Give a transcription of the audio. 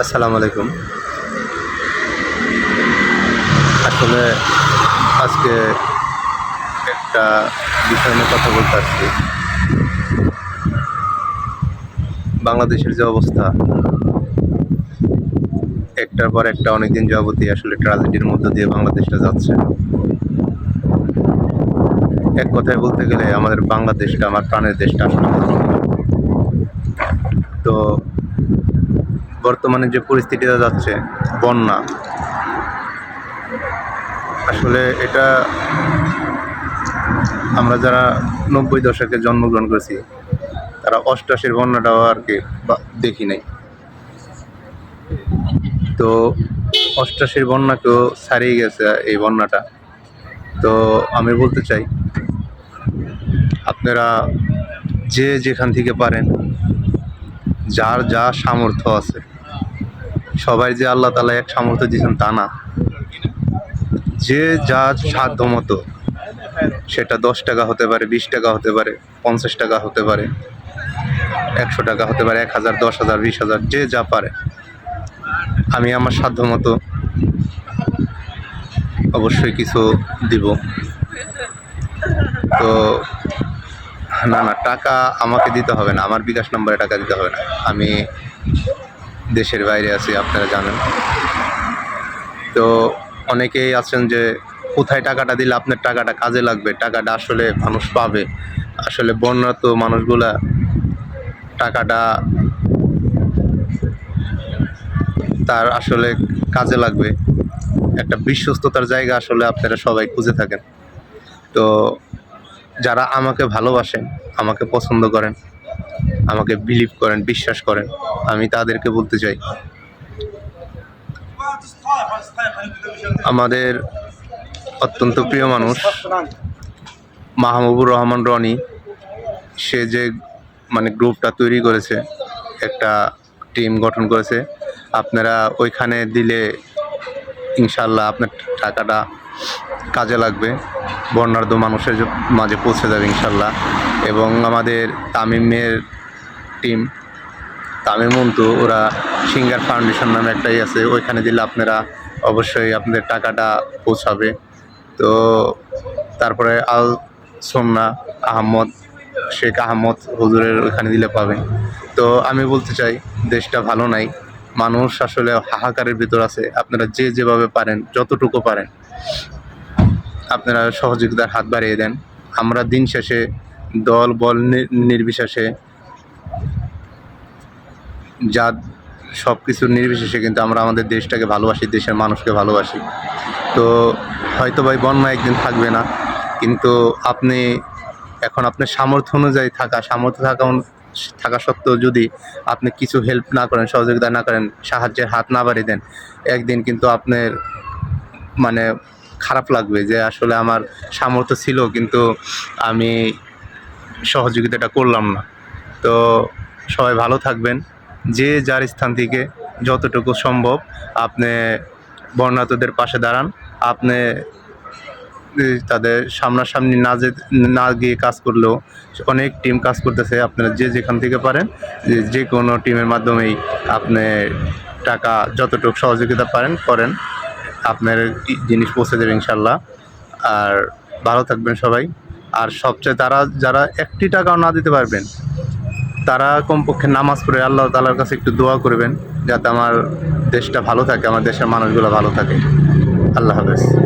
আসসালামু আলাইকুম। আসলে আজকে একটা বিষয় নিয়ে কথা বলতে আসছি। বাংলাদেশের যে অবস্থা, একটার পর একটা অনেকদিন যাবতই আসলে ট্রাজেডির মধ্য দিয়ে বাংলাদেশটা যাচ্ছে। এক কথায় বলতে গেলে আমাদের বাংলাদেশটা, আমার প্রাণের দেশটা আসলে। তো বর্তমানে যে পরিস্থিতিটা যাচ্ছে, বন্যা। আসলে এটা আমরা যারা নব্বই দশকে জন্মগ্রহণ করেছি, তারা অষ্টাশির বন্যাটাও আর কি দেখি নাই। তো অষ্টাশির বন্যাকেও ছাড়িয়ে গেছে এই বন্যাটা। তো আমি বলতে চাই, আপনারা যে যেখান থেকে পারেন, যার যা সামর্থ্য আছে সবাই যে আল্লাহ তালা এক সামর্থ্য দিয়েছেন তা না। যে যা সাধ্য মতো, সেটা দশ টাকা হতে পারে, বিশ টাকা হতে পারে, পঞ্চাশ টাকা হতে পারে, একশো টাকা হতে পারে, এক হাজার, দশ হাজার, বিশ হাজার, যে যা পারে। আমি আমার সাধ্য মতো অবশ্যই কিছু দিব। তো, না না, টাকা আমাকে দিতে হবে না, আমার বিকাশ নম্বরে টাকা দিতে হবে না। আমি দেশের বাইরে আছি, আপনারা জানেন। তো অনেকেই আছেন যে, কোথায় টাকাটা দিলে আপনার টাকাটা কাজে লাগবে? টাকাটা আসলে মানুষ পাবে। আসলে বন্যাত মানুষগুলা টাকাটা তার আসলে কাজে লাগবে। একটা বিশ্বস্ততার জায়গা আসলে আপনারা সবাই খুঁজে থাকেন। তো যারা আমাকে ভালোবাসেন, আমাকে পছন্দ করেন, আমাকে বিলিভ করেন, বিশ্বাস করেন আমি তাদেরকে বলতে চাই। আমাদের অত্যন্ত প্রিয় মানুষ মাহমুবুর রহমান রনি, সে যে মানে গ্রুপটা তৈরি করেছে, একটা টিম গঠন করেছে, আপনারা ওইখানে দিলে ইনশাল্লাহ আপনার টাকাটা কাজে লাগবে, বর্ণাঢ্য মানুষের মাঝে পৌঁছে যাবে ইনশাল্লাহ। এবং আমাদের তামিমের টিম তামিম মন্তু ওরা সিঙ্গার ফাউন্ডেশন নামে একটাই আছে, ওইখানে দিলে আপনারা অবশ্যই আপনাদের টাকাটা পৌঁছাবে। তো তারপরে আল সোমনা আহমদ, শেখ আহমদ হুজুরের ওইখানে দিলে পাবেন তো আমি বলতে চাই, দেশটা ভালো নাই, মানুষ আসলে হাহাকারের ভিতর আছে, আপনারা যে যেভাবে পারেন, যতটুকু পারেন, আপনারা সহযোগিতার হাত বাড়িয়ে দেন। আমরা দিন শেষে দল বল নির্বিশেষে যা সব কিছুর নির্বিশেষে কিন্তু আমরা আমাদের দেশটাকে ভালোবাসি, দেশের মানুষকে ভালোবাসি। তো হয়তো ভাই বন্যা একদিন থাকবে না, কিন্তু আপনি এখন আপনার সামর্থ্য অনুযায়ী থাকা, সামর্থ্য থাকা থাকা সত্ত্বেও যদি আপনি কিছু হেল্প না করেন, সহযোগিতা না করেন, সাহায্যের হাত না বাড়িয়ে দেন, একদিন কিন্তু আপনার মানে খারাপ লাগবে যে আসলে আমার সামর্থ্য ছিল, কিন্তু আমি সহযোগিতাটা করলাম না। তো সবাই ভালো থাকবেন। যে যার স্থান থেকে যতটুকু সম্ভব আপনি বর্ণাতদের পাশে দাঁড়ান। আপনি তাদের সামনাসামনি না যে, না গিয়ে কাজ করলেও অনেক টিম কাজ করতেছে, আপনারা যে যেখান থেকে পারেন, যে যে কোনো টিমের মাধ্যমেই আপনি টাকা যতটুকু সহযোগিতা পারেন, করেন। আপনার জিনিস পৌঁছে দেবে ইনশাল্লাহ। আর ভালো থাকবেন সবাই। আর সবচেয়ে তারা, যারা একটি টাকাও না দিতে পারবেন তারা কমপক্ষে নামাজ পড়ে আল্লাহ তালার কাছে একটু দোয়া করবেন, যাতে আমার দেশটা ভালো থাকে, আমার দেশের মানুষগুলো ভালো থাকে। আল্লাহ হাফেজ।